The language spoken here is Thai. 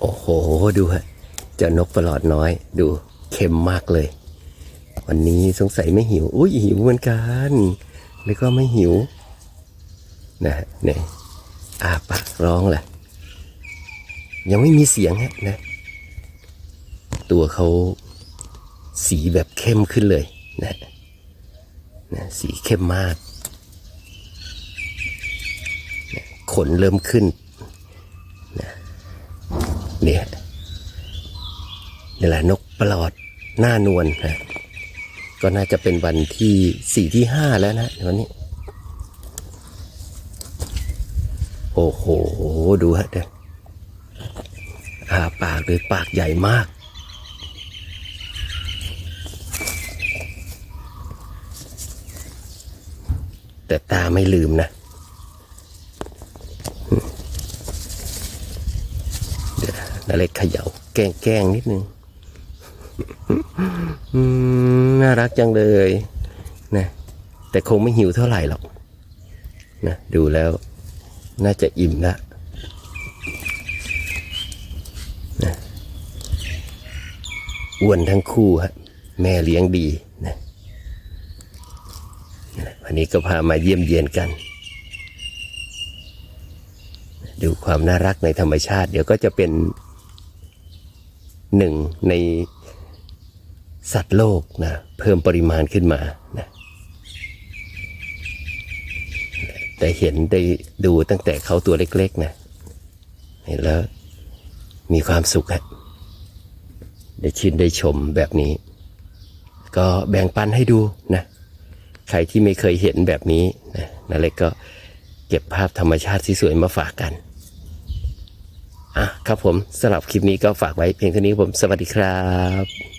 โอ้โห ดูฮะเจ้านกประหลอดน้อย ดูเค็มมากเลย วันนี้สงสัยไม่หิว อุ้ยหิวเหมือนกันแล้วก็ไม่หิว นะฮะเนี่ยอาปากร้องแหละ ยังไม่มีเสียงฮะนะ ตัวเขาสีแบบเข้มขึ้นเลยนะนะสีเข้มมาก ขนเริ่มขึ้น เนี่ยนี่แหละนกประหลอดหน้านวลนะก็น่าจะเป็นวันที่สี่ที่ห้าแล้วนะวันนี้ โอ้โห ดูฮะเด้อาปากเลยปากใหญ่มาก แต่ตาไม่ลืมนะ เดี๋ยวนาเขย่าแกล้งแกล้งนิดนึงน่ารักจังเลยนะแต่คงไม่หิวเท่าไหร่หรอกนะดูแล้วน่าจะอิ่มละนะอ้วนทั้งคู่ฮะแม่เลี้ยงดีนะนะวันนี้ก็พามาเยี่ยมเยียนกัน ดูความน่ารักในธรรมชาติ เดี๋ยวก็จะเป็น หนึ่งในสัตว์โลกนะเพิ่มปริมาณขึ้นมานะแต่เห็นได้ดูตั้งแต่เขาตัวเล็กๆนะเห็นแล้วมีความสุขฮะได้ชินได้ชมแบบนี้ ก็แบ่งปันให้ดูนะใครที่ไม่เคยเห็นแบบนี้นะนาเล็กก็เก็บภาพธรรมชาติที่สวยมาฝากกัน อะครับผมสำหรับคลิปนี้ก็ฝากไว้เพียงเท่านี้ผมสวัสดีครับ